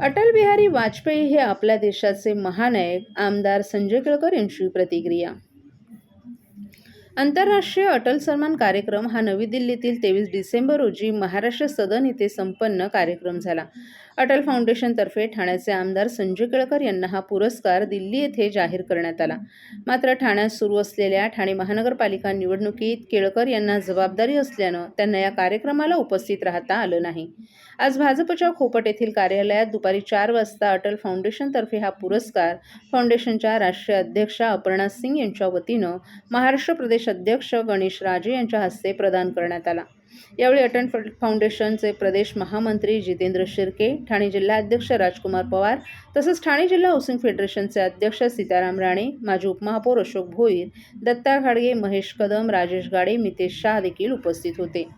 अटल बिहारी वाजपेयी हे आपल्या देशाचे महानायक आमदार संजय केळकर यांची प्रतिक्रिया. आंतरराष्ट्रीय अटल सन्मान कार्यक्रम हा नवी दिल्लीतील तेवीस डिसेंबर रोजी महाराष्ट्र सदन येथे संपन्न कार्यक्रम झाला. अटल फाउंडेशनतर्फे ठाण्याचे आमदार संजय केळकर यांना हा पुरस्कार दिल्ली येथे जाहीर करण्यात आला. मात्र ठाण्यात सुरू असलेल्या ठाणे महानगरपालिका निवडणुकीत केळकर यांना जबाबदारी असल्यानं त्यांना या कार्यक्रमाला उपस्थित राहता आलं नाही. आज भाजपच्या खोपट येथील कार्यालयात दुपारी चार वाजता अटल फाउंडेशनतर्फे हा पुरस्कार फाउंडेशनच्या राष्ट्रीय अध्यक्षा अपर्णा सिंग यांच्या वतीनं महाराष्ट्र प्रदेश अध्यक्ष गणेश राजे यांच्या हस्ते प्रदान करण्यात आला. यावेळी अटल फाउंडेशनचे प्रदेश महामंत्री जितेंद्र शिर्के ठाणे जिल्हा अध्यक्ष राजकुमार पवार तसंच ठाणे जिल्हा हाऊसिंग फेडरेशनचे अध्यक्ष सीताराम राणे माजी उपमहापौर अशोक भोईर दत्ता घाडगे महेश कदम राजेश गाडे मितेश शाह देखील उपस्थित होते.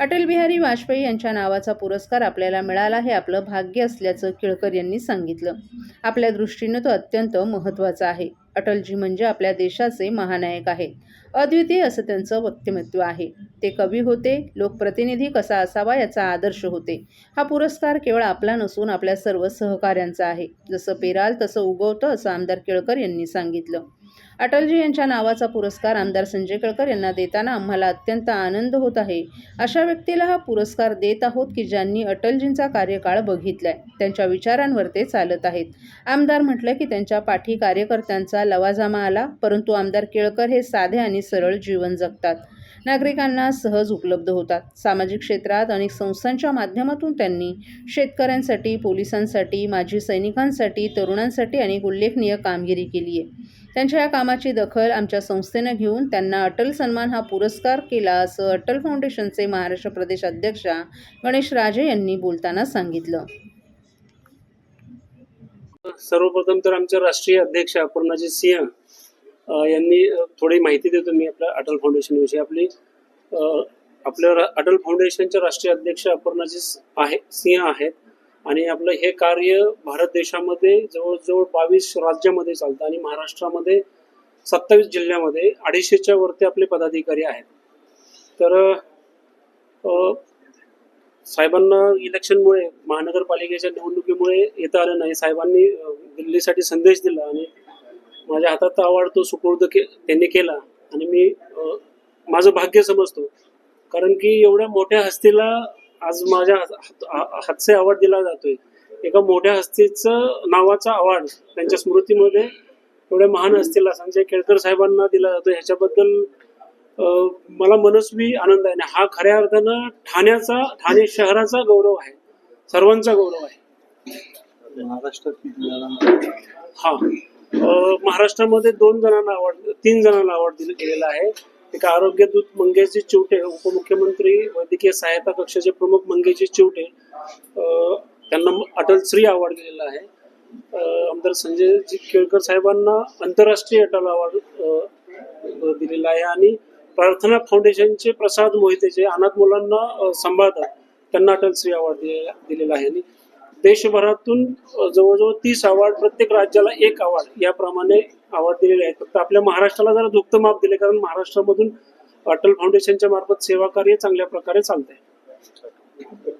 अटल बिहारी वाजपेयी यांच्या नावाचा पुरस्कार आपल्याला मिळाला हे आपलं भाग्य असल्याचं केळकर यांनी सांगितलं. आपल्या दृष्टीनं तो अत्यंत महत्त्वाचा आहे. अटलजी म्हणजे आपल्या देशाचे महानायक आहेत. अद्वितीय असं त्यांचं व्यक्तिमत्व आहे. ते कवी होते लोकप्रतिनिधी कसा असावा याचा आदर्श होते. हा पुरस्कार केवळ आपला नसून आपल्या सर्व सहकाऱ्यांचा आहे. जसं पेराल तसं उगवतं असं आमदार केळकर यांनी सांगितलं. अटलजी यांच्या नावाचा पुरस्कार आमदार संजय केळकर यांना देताना आम्हाला अत्यंत आनंद होत आहे. अशा व्यक्तीला हा पुरस्कार देत आहोत की ज्यांनी अटलजींचा कार्यकाळ बघितलाय. त्यांच्या विचारांवर ते चालत आहेत. आमदार म्हटलं की त्यांच्या पाठी कार्यकर्त्यांचा लवाजामा आला परंतु आमदार केळकर हे साधे आणि सरळ जीवन जगतात. नागरिकांना सहज उपलब्ध होतात. सामाजिक क्षेत्रात अनेक संस्थांच्या माध्यमातून त्यांनी शेतकऱ्यांसाठी पोलिसांसाठी माजी सैनिकांसाठी तरुणांसाठी अनेक उल्लेखनीय कामगिरी केली आहे. त्यांच्या या कामाची दखल आमच्या संस्थेनं घेऊन त्यांना अटल सन्मान हा पुरस्कार केला असं अटल फाउंडेशनचे महाराष्ट्र प्रदेश अध्यक्षा गणेश राजे यांनी बोलताना सांगितलं. सर्वप्रथम तर आमचे राष्ट्रीय अध्यक्ष अपर्णाजी सिंह यांनी थोडी माहिती देतो मी आपल्या अटल फाउंडेशन विषयी. आपली आपल्या रा- अटल फाउंडेशनचे राष्ट्रीय अध्यक्ष अपर्णाजी आहे सिंह आहेत. आणि आपलं हे कार्य भारत देशामध्ये जवळजवळ बावीस राज्यामध्ये चालतं आणि महाराष्ट्रामध्ये सत्तावीस जिल्ह्यामध्ये अडीचशेच्या वरती आपले पदाधिकारी आहेत. तर साहेबांना इलेक्शनमुळे महानगरपालिकेच्या निवडणुकीमुळे येता आलं नाही. साहेबांनी दिल्लीसाठी संदेश दिला आणि माझ्या हातात अवॉर्ड तो सुपूर्द के त्यांनी केला. आणि मी माझं भाग्य समजतो. कारण की एवढ्या मोठ्या हस्तीला आज माझ्या हात- हातचे अवॉर्ड दिला जातोय. एका मोठ्या हस्तीचं नावाचा अवॉर्ड त्यांच्या स्मृतीमध्ये एवढ्या महान हस्तीला संजय केळकर साहेबांना दिला जातो ह्याच्याबद्दल मला मनस्वी आनंद आहे. आणि हा खऱ्या अर्थानं ठाण्याचा ठाणे शहराचा गौरव आहे. सर्वांचा गौरव आहे. महाराष्ट्रात हा. महाराष्ट्रामध्ये दोन जणांना अवॉर्ड तीन जणांना अवॉर्ड दिला गेलेला आहे. एक आरोग्यदूत मंगेशजी चिवटे उपमुख्यमंत्री वैद्यकीय सहायता कक्षाचे प्रमुख मंगेशजी चिवटे त्यांना अटल श्री अवॉर्ड दिलेला आहे. आमदार संजय जी केळकर साहेबांना आंतरराष्ट्रीय अटल अवॉर्ड दिलेला आहे आणि प्रार्थना फाउंडेशनचे प्रसाद मोहिते जे अनाथ मुलांना संभाळतात सांभाळतात त्यांना अटल श्री अवॉर्ड दिलेला दिलेला आहे. आणि देशभरातून जवळजवळ तीस अवॉर्ड प्रत्येक राज्याला एक अवॉर्ड याप्रमाणे अवॉर्ड दिलेले आहेत. फक्त आपल्या महाराष्ट्राला जरा दुःख माप दिले कारण महाराष्ट्रामधून अटल फाउंडेशनच्या मार्फत सेवा कार्य चांगल्या प्रकारे चालत आहे